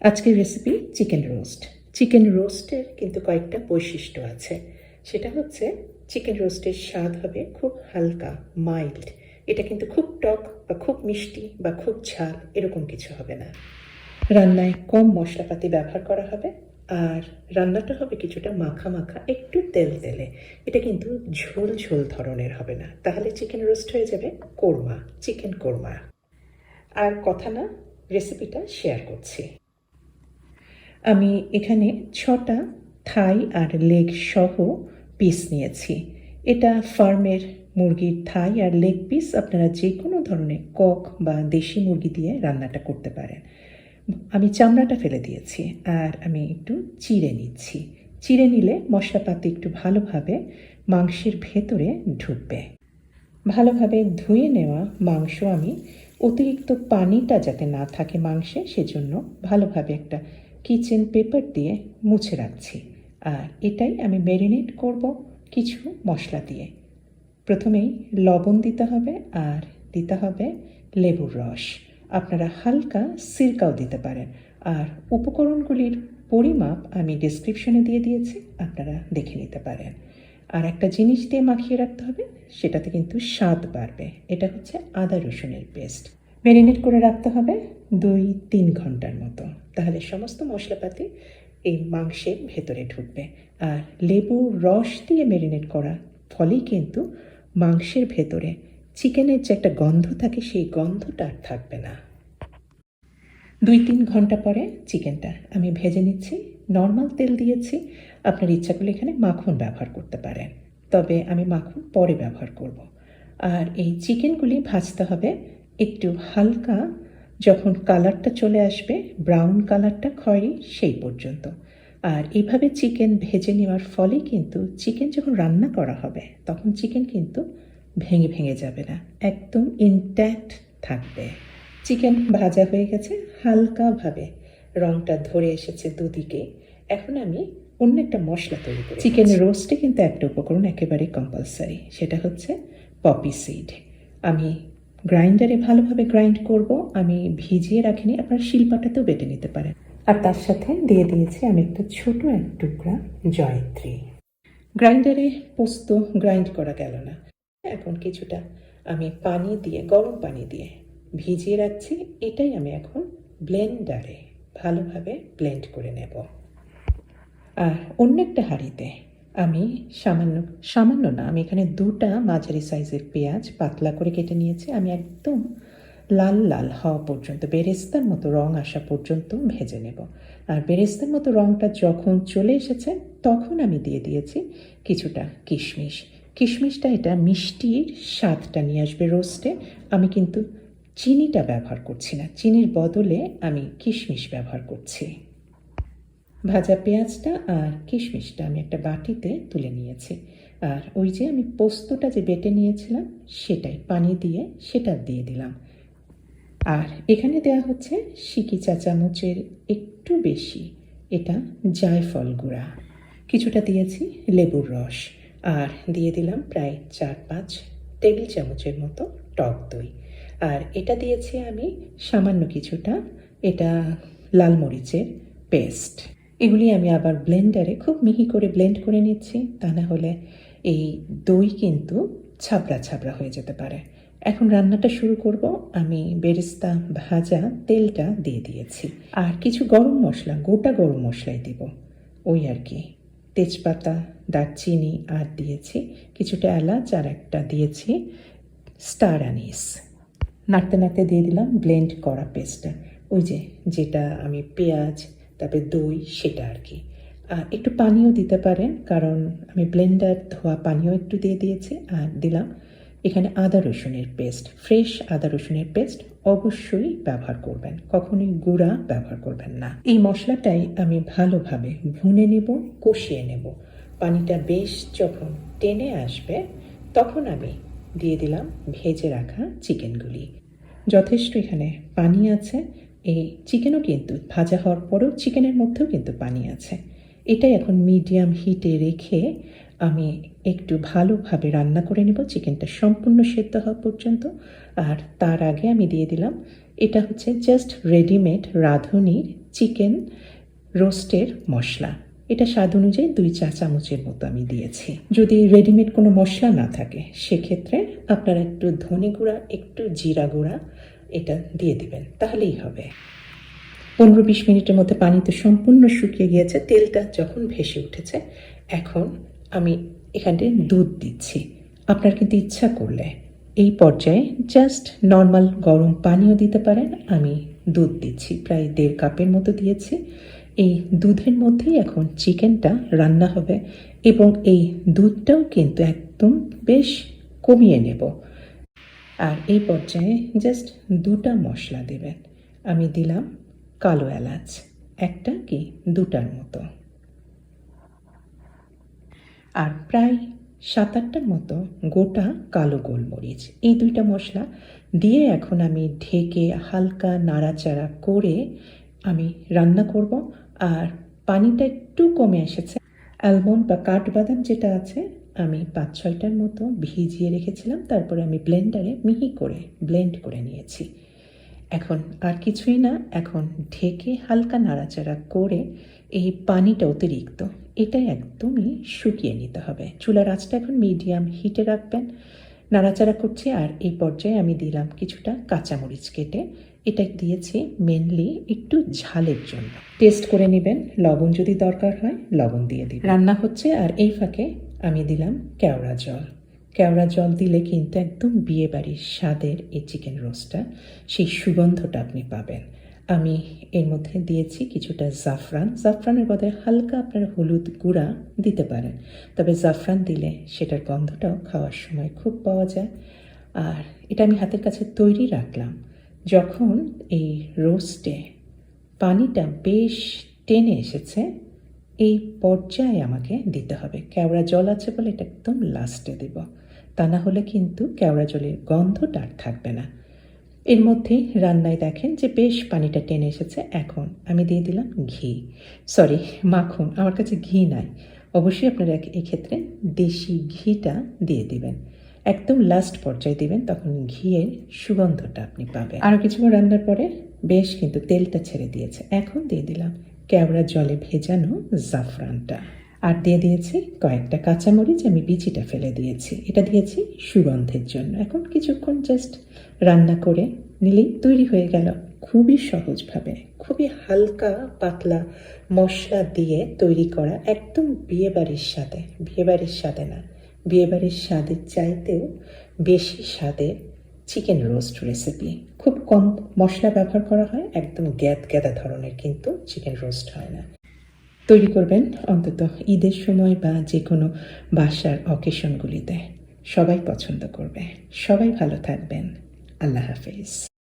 আজকের recipe chicken roast chicken রোস্টের কিন্তু কয়েকটা বৈশিষ্ট্য আছে। সেটা হচ্ছে চিকেন রোস্টের স্বাদ হবে খুব হালকা মাইল্ড এটা কিন্তু খুব টক বা খুব মিষ্টি বা খুব ঝাল এরকম কিছু হবে না। রান্নায় কম মশলাপাতি ব্যবহার করা হবে আর রান্নাটা হবে কিছুটা মাখা মাখা, একটু তেল তেলে। এটা কিন্তু ঝোল ঝোল ধরনের হবে না। তাহলে চিকেন রোস্ট হয়ে যাবে কোরমা চিকেন কোরমা। আর কথা না রেসিপিটা শেয়ার করছি। আমি এখানে ছটা থাই আর লেগ সহ পিস নিয়েছি। এটা ফার্মের মুরগির থাই আর লেগ পিস আপনারা যে কোনো ধরনের কক বা দেশি মুরগি দিয়ে রান্নাটা করতে পারেন। আমি চামড়াটা ফেলে দিয়েছি আর আমি একটু চিড়ে নিচ্ছি। চিড়ে নিলে মশলাপাতি একটু ভালোভাবে মাংসের ভেতরে ঢুকবে। ভালোভাবে ধুয়ে নেওয়া মাংস আমি অতিরিক্ত পানিটা যাতে না থাকে মাংসে, সেজন্য ভালোভাবে একটা কিচেন পেপার দিয়ে মুছে রাখছি। আর এটাই আমি ম্যারিনেট করব কিছু মশলা দিয়ে। প্রথমেই লবণ দিতে হবে আর দিতে হবে লেবুর রস। আপনারা হালকা সিরকাও দিতে পারেন। আর উপকরণগুলির পরিমাপ আমি ডিসক্রিপশনে দিয়ে দিয়েছি, আপনারা দেখে নিতে পারেন। আর একটা জিনিস দিয়ে মাখিয়ে রাখতে হবে, সেটাতে কিন্তু স্বাদ বাড়বে। এটা হচ্ছে আদা রসুনের পেস্ট ম্যারিনেট করে রাখতে হবে দুই তিন ঘণ্টার মতো। তাহলে সমস্ত মশলাপাতি এই মাংসের ভেতরে ঢুকবে। আর লেবু রস দিয়ে ম্যারিনেট করা ফলেই কিন্তু মাংসের ভেতরে। চিকেনের যে একটা গন্ধ থাকে, সেই গন্ধটা আর থাকবে না। দুই তিন ঘণ্টা পরে চিকেনটা আমি ভেজে নিচ্ছি নর্মাল তেল দিয়েছি। আপনার ইচ্ছা করলে এখানে মাখন ব্যবহার করতে পারেন। তবে আমি মাখন পরে ব্যবহার করব। আর এই চিকেনগুলি ভাজতে হবে একটু হালকা যখন কালারটা চলে আসবে ব্রাউন কালারটা খয়েরি সেই পর্যন্ত। আর এইভাবে চিকেন ভেজে নেওয়ার ফলে কিন্তু চিকেন যখন রান্না করা হবে তখন চিকেন কিন্তু ভেঙে ভেঙে যাবে না একদম ইনট্যাক্ট থাকবে। চিকেন ভাজা হয়ে গেছে হালকাভাবে রংটা ধরে এসেছে দুদিকে। এখন আমি অন্য একটা মশলা তৈরি করি চিকেন রোস্টে কিন্তু একটা উপকরণ একেবারে কম্পালসারি সেটা হচ্ছে পপি সিড আমি গ্রাইন্ডারে ভালোভাবে গ্রাইন্ড করব, আমি ভিজিয়ে রাখিনি, আপনার শিলপাটাতেও বেটে নিতে পারেন। আর তার সাথে দিয়ে দিয়েছি আমি একটা ছোট এক টুকরা জয়ত্রী। গ্রাইন্ডারে পোস্ত গ্রাইন্ড করা গেল না। এখন কিছুটা আমি পানি দিয়ে, গরম পানি দিয়ে ভিজিয়ে রাখছি। এটাই আমি এখন ব্লেন্ডারে ভালোভাবে ব্লেন্ড করে নেব। আর অন্য একটা হাঁড়িতে আমি সামান্য সামান্য না, আমি এখানে দুটা মাঝারি সাইজের পেঁয়াজ পাতলা করে কেটে নিয়েছি। আমি একদম লাল লাল হওয়া পর্যন্ত, বেরেস্তার মতো রং আসা পর্যন্ত ভেজে নেব। আর বেরেস্তার মতো রংটা যখন চলে এসেছে, তখন আমি দিয়ে দিয়েছি কিছুটা কিশমিশ। কিশমিশটা এটা মিষ্টির স্বাদটা নিয়ে আসবে রোস্টে। আমি কিন্তু চিনিটা ব্যবহার করছি না, চিনির বদলে আমি কিশমিশ ব্যবহার করছি। ভাজা পেঁয়াজটা আর কিশমিশটা আমি একটা বাটিতে তুলে নিয়েছি। আর ওই যে আমি পোস্তটা যে বেটে নিয়েছিলাম, সেটাই পানি দিয়ে সেটা দিয়ে দিলাম। আর এখানে দেয়া হচ্ছে সিকি চা চামচের একটু বেশি এটা জায়ফল গুঁড়া। কিছুটা দিয়েছি লেবুর রস। আর দিয়ে দিলাম প্রায় চার পাঁচ টেবিল চামচের মতো টক দই। আর এটা দিয়েছি আমি সামান্য কিছুটা এটা লাল মরিচের পেস্ট। এগুলি আমি আবার ব্লেন্ডারে খুব মিহি করে ব্লেন্ড করে নিচ্ছি। তা না হলে এই দই কিন্তু ছাবড়া ছাবড়া হয়ে যেতে পারে। এখন রান্নাটা শুরু করব। আমি বেরেস্তা, ভাজা, তেলটা দিয়ে দিয়েছি। আর কিছু গরম মশলা, গোটা গরম মশলাই দেব। ওই আর কি। তেজপাতা, দারচিনি আর দিয়েছি। কিছুটা এলাচ আর একটা দিয়েছি স্টার আনিস নাড়তে নাড়তে দিয়ে দিলাম ব্লেন্ড করা পেস্টটা। ওই যে, যেটা আমি পেঁয়াজ তারপরে দই সেটা আর কি। একটু পানিও দিতে পারেন, কারণ আমি ব্লেন্ডার ধোয়া পানিও একটু দিয়ে দিয়েছি আর দিলাম। এখানে আদা রসুনের পেস্ট ফ্রেশ আদা রসুনের পেস্ট অবশ্যই ব্যবহার করবেন, কখনোই গুঁড়া ব্যবহার করবেন না। এই মশলাটাই আমি ভালোভাবে ভুনে নেব, কষিয়ে নেব। পানিটা বেশ যখন টেনে আসবে, তখন আমি দিয়ে দিলাম ভেজে রাখা চিকেনগুলি যথেষ্ট এখানে পানি আছে এই চিকেনও কিন্তু ভাজা হওয়ার পরেও চিকেনের মধ্যেও কিন্তু পানি আছে। এটাই এখন মিডিয়াম হিটে রেখে আমি একটু ভালোভাবে রান্না করে নেব। চিকেনটা সম্পূর্ণ সেদ্ধ হওয়া পর্যন্ত। আর তার আগে আমি দিয়ে দিলাম, এটা হচ্ছে জাস্ট রেডিমেড রাঁধুনির চিকেন রোস্টের মশলা। এটা স্বাদ অনুযায়ী দুই চা চামচের মতো আমি দিয়েছি। যদি রেডিমেড কোনো মশলা না থাকে, সেক্ষেত্রে আপনারা একটু ধনে গুঁড়া, একটু জিরা গুঁড়া এটা দিয়ে দিবেন, তাহলেই হবে। পনেরো বিশ মিনিটের মধ্যে পানি তো সম্পূর্ণ শুকিয়ে গিয়েছে, তেলটা যখন ভেসে উঠেছে, এখন আমি এখানে দুধ দিচ্ছি। আপনার কিন্তু ইচ্ছা করলে এই পর্যায়ে জাস্ট নর্মাল গরম পানিও দিতে পারেন, আমি দুধ দিচ্ছি, প্রায় দেড় কাপের মতো দিয়েছি। এই দুধের মধ্যেই এখন চিকেনটা রান্না হবে এবং এই দুধটাও কিন্তু একদম বেশ কমিয়ে নেব। আর এই পর্যায়ে জাস্ট দুটা মশলা দেবেন। আমি দিলাম কালো এলাচ, একটা কি দুটার মতো। আর প্রায় সাত আটটার মতো গোটা কালো গোলমরিচ, এই দুইটা মশলা দিয়ে এখন আমি ঢেকে হালকা নাড়াচাড়া করে আমি রান্না করব। আর পানিটা একটু কমে এসেছে। অ্যালমন্ড বা কাঠবাদাম যেটা আছে আমি পাঁচ ছয়টার মতো ভিজিয়ে রেখেছিলাম, তারপরে আমি ব্লেন্ডারে মিহি করে ব্লেন্ড করে নিয়েছি। এখন আর কিছুই না, এখন ঢেকে হালকা নাড়াচাড়া করে এই পানিটা অতিরিক্ত এটা একদমই শুকিয়ে নিতে হবে। চুলার আঁচটা এখন মিডিয়াম হিটে রাখবেন, নাড়াচাড়া করছি আর এই পর্যায়ে আমি দিলাম কিছুটা কাঁচামরিচ কেটে, এটা দিয়েছি মেনলি একটু ঝালের জন্য। টেস্ট করে নেবেন, লবণ যদি দরকার হয়, লবণ দিয়ে দিন রান্না হচ্ছে আর এই ফাঁকে আমি দিলাম কেওড়া জল। কেওড়া জল দিলে কিন্তু একদম বিয়ে বাড়ির স্বাদের এই চিকেন রোস্টটা সেই সুগন্ধটা আপনি পাবেন। আমি এর মধ্যে দিয়েছি কিছুটা জাফরান। জাফরানের বদলে হালকা আপনার হলুদ গুঁড়া দিতে পারেন। তবে জাফরান দিলে সেটার গন্ধটাও খাওয়ার সময় খুব পাওয়া যায়। আর এটা আমি হাতের কাছে তৈরি রাখলাম। যখন এই রোস্টে পানিটা বেশ টেনে এসেছে এই পর্যায়ে আমাকে দিতে হবে। কেওড়া জল আছে বলে এটা একদম লাস্টে দেব। তা না হলে কিন্তু কেওড়া জলের গন্ধটা আর থাকবে না। এর মধ্যেই রান্নায় দেখেন যে বেশ পানিটা টেনে এসেছে। এখন আমি দিয়ে দিলাম ঘি। সরি মাখন। আমার কাছে ঘি নাই। অবশ্যই আপনারা এক- এক্ষেত্রে দেশি ঘিটা দিয়ে দিবেন। একদম লাস্ট পর্যায়ে দিবেন, তখন ঘিয়ের সুগন্ধটা আপনি পাবেন। আরও কিছুক্ষণ রান্নার পরে বেশ কিন্তু তেলটা ছেড়ে দিয়েছে। এখন দিয়ে দিলাম কেওড়া জলে ভেজানো জাফরানটা। আর দিয়ে দিয়েছি কয়েকটা কাঁচামরিচ, আমি বিচিটা ফেলে দিয়েছি। এটা দিয়েছি সুগন্ধের জন্য। এখন কিছুক্ষণ জাস্ট রান্না করে নিলেই তৈরি হয়ে গেল। খুবই সহজভাবে, খুবই হালকা পাতলা মশলা দিয়ে তৈরি করা একদম বিয়েবাড়ির স্বাদে। বিয়েবাড়ির স্বাদে না, বিয়েবাড়ির স্বাদের চাইতেও বেশি স্বাদের চিকেন রোস্ট রেসিপি খুব কম মশলা ব্যবহার করা হয়, একদম গ্যাদ গ্যাদা ধরনের কিন্তু চিকেন রোস্ট হয় না। তৈরি করবেন অন্তত ঈদের সময় বা যে কোনো বাসার অকেশনগুলিতে সবাই পছন্দ করবে। সবাই ভালো থাকবেন। আল্লাহ হাফিজ।